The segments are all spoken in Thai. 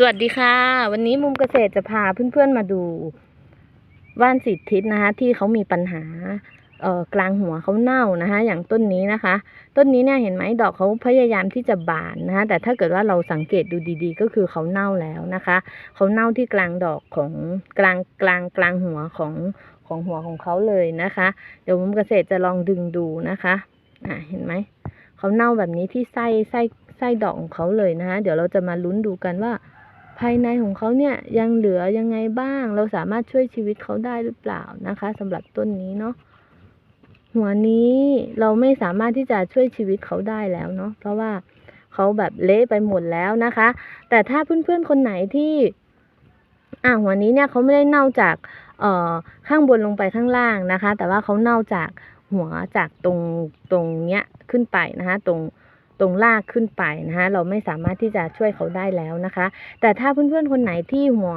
สวัสดีค่ะ วันนี้มุมเกษตรจะพาเพื่อนๆมาดูว่านสิทธิศนะคะ ที่เขามีปัญหาเอ่อกลางหัวเขาเน่านะคะ อย่างต้นนี้นะคะ ต้นนี้เนี่ยเห็นไหมดอกเขาพยายามที่จะบานนะคะ แต่ถ้าเกิดว่าเราสังเกตดูดีๆ ก็คือเขาเน่าแล้วนะคะเขาเน่าที่กลางดอกของกลางกลางกลางหัวของของหัวของเขาเลยนะคะ เดี๋ยวมุมเกษตรจะลองดึงดูนะคะอ่าเห็นไหมเขาเน่าแบบนี้ที่ไส้ไส้ไส้ดอกของเขาเลยนะคะเดี๋ยวเราจะมาลุ้นดูกันว่า ภายในของเขาเนี่ยยังเหลือยังไงบ้าง เราสามารถช่วยชีวิตเขาได้หรือเปล่านะคะสำหรับต้นนี้เนาะหัวนี้เราไม่สามารถที่จะช่วยชีวิตเขาได้แล้วเนาะเพราะว่าเขาแบบเละไปหมดแล้วนะคะ แต่ถ้าเพื่อนๆคนไหนที่อ่าหัวนี้เนี่ยเขาไม่ได้เน่าจากเอ่อข้างบนลงไปข้างล่างนะคะ แต่ว่าเขาเน่าจากหัวจากตรงตรงเนี้ยขึ้นไปนะคะ ตรง ตรงลากขึ้นไปนะคะเราไม่สามารถที่จะช่วยเขาได้แล้วนะคะ แต่ถ้าเพื่อนๆคนไหนที่หัว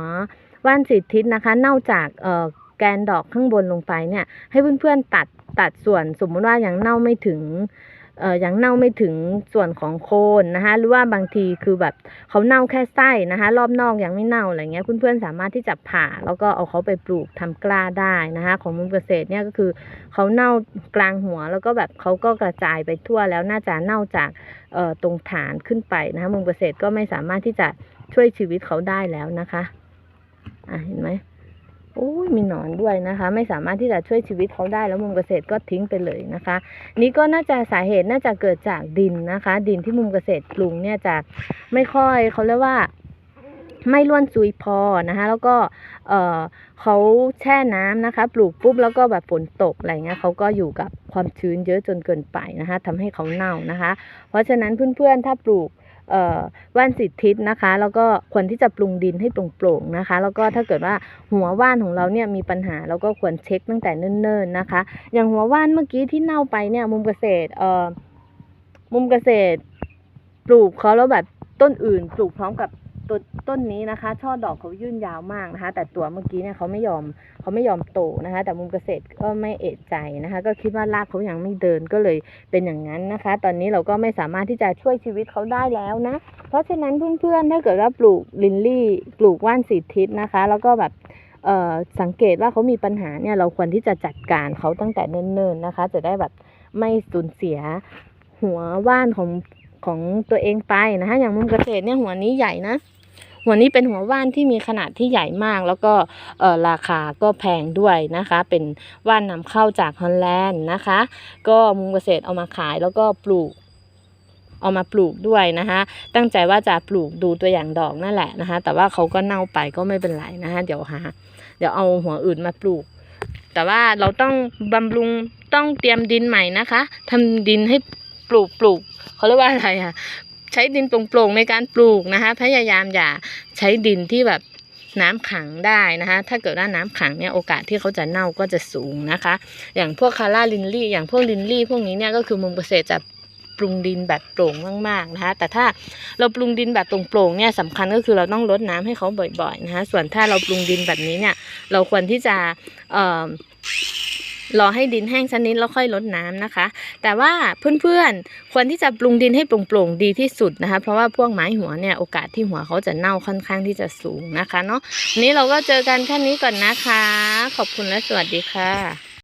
ว่านสีทิศนะคะ เน่าจากเอ่อแกนดอกข้างบนลงไปเนี่ย ให้เพื่อนๆตัดตัดส่วนสมมติว่ายังเน่าไม่ถึง เอ่อยังเน่าไม่ถึงส่วนของโคนนะคะหรือว่าบางทีคือแบบเขาเน่าแค่ไส้นะคะ รอบนอกยังไม่เน่าอะไรเงี้ยเพื่อนๆสามารถที่จะผ่าแล้วก็เอาเขาไปปลูกทำกล้าได้นะคะของมุมเกษตรเนี่ยก็คือเขาเน่ากลางหัวแล้วก็แบบเขาก็กระจายไปทั่วแล้วน่าจะเน่าจากเอ่อตรงฐานขึ้นไปนะคะมุมเกษตรก็ไม่สามารถที่จะช่วยชีวิตเขาได้แล้วนะคะอะเห็นไหม อ้ยมีหนอนด้วยนะคะ ไม่สามารถที่จะช่วยชีวิตเขาได้แล้วมุมเกษตรก็ทิ้งไปเลยนะคะ นี่ก็น่าจะสาเหตุน่าจะเกิดจากดินนะคะ ดินที่มุมเกษตรปรุงเนี่ยจะไม่ค่อยเขาเรียกว่าไม่ร่วนซุยพอนะคะแล้วก็เออเขาแช่น้ำนะคะ ปลูกปุ๊บแล้วก็แบบฝนตกอะไรเงี้ยเขาก็อยู่กับความชื้นเยอะจนเกินไปนะคะทำให้เขาเน่านะคะ เพราะฉะนั้นเพื่อนๆถ้าปลูก ว่านสิทธิศนะคะ แล้วก็ควรที่จะปรุงดินให้โปร่งๆนะคะ แล้วก็ถ้าเกิดว่าหัวว่านของเราเนี่ยมีปัญหาเราก็ควรเช็คตั้งแต่เนิ่นๆนะคะ อย่างหัวว่านเมื่อกี้ที่เน่าไปเนี่ยมุมเกษตรเอ่อมุมเกษตรปลูกเขาแล้วแบบต้นอื่นปลูกพร้อมกับ ต้นต้นนี้นะคะ ช่อดอกเขายื่นยาวมากนะคะ แต่ตัวเมื่อกี้เนี่ยเขาไม่ยอมเขาไม่ยอมโตนะคะ แต่มุมเกษตรก็ไม่เอะใจนะคะ ก็คิดว่ารากเขายังไม่เดินก็เลยเป็นอย่างนั้นนะคะ ตอนนี้เราก็ไม่สามารถที่จะช่วยชีวิตเขาได้แล้วนะ เพราะฉะนั้นเพื่อนๆถ้าเกิดว่าปลูกลินลี่ปลูกว่านสีทิศนะคะ แล้วก็แบบสังเกตว่าเขามีปัญหาเนี่ยเราควรที่จะจัดการเขาตั้งแต่เนิ่นๆนะคะ จะได้แบบไม่สูญเสียหัวว่านของของตัวเองไปนะคะอย่างมุมเกษตรเนี่ยหัวนี้ใหญ่นะ หัวนี้เป็นหัวว่านที่มีขนาดที่ใหญ่มาก แล้วก็ราคาก็แพงด้วยนะคะ เป็นว่านนำเข้าจากฮอลแลนด์นะคะ ก็มุมเกษตรเอามาขายแล้วก็ปลูกเอามาปลูกด้วยนะคะ ตั้งใจว่าจะปลูกดูตัวอย่างดอกนั่นแหละนะคะ แต่ว่าเขาก็เน่าไปก็ไม่เป็นไรนะคะ เดี๋ยวหาเดี๋ยวเอาหัวอื่นมาปลูก แต่ว่าเราต้องบำรุงต้องเตรียมดินใหม่นะคะทำดินให้ปลูกปลูกเขาเรียกว่าอะไรอะ ใช้ดินโปร่งๆในการปลูกนะคะ พยายามอย่าใช้ดินที่แบบน้ำขังได้นะคะ ถ้าเกิดว่าน้ำขังเนี่ยโอกาสที่เขาจะเน่าก็จะสูงนะคะ อย่างพวกคาร่าลินลี่ อย่างพวกลินลี่ พวกนี้เนี่ยก็คือมุมเกษตรจะปรุงดินแบบโปร่งมากๆนะคะ แต่ถ้าเราปรุงดินแบบโปร่งๆเนี่ยสำคัญก็คือเราต้องลดน้ำให้เขาบ่อยๆนะคะ ส่วนถ้าเราปรุงดินแบบนี้เนี่ย เราควรที่จะเอ่อ รอให้ดินแห้งชนิดแล้วค่อยลดน้ำนะคะ แต่ว่าเพื่อนๆควรที่จะปรุงดินให้โปร่งๆดีที่สุดนะคะ เพราะว่าพวกไม้หัวเนี่ยโอกาสที่หัวเขาจะเน่าค่อนข้างที่จะสูงนะคะเนาะนี้เราก็เจอกันแค่นี้ก่อนนะคะ ขอบคุณและสวัสดีค่ะ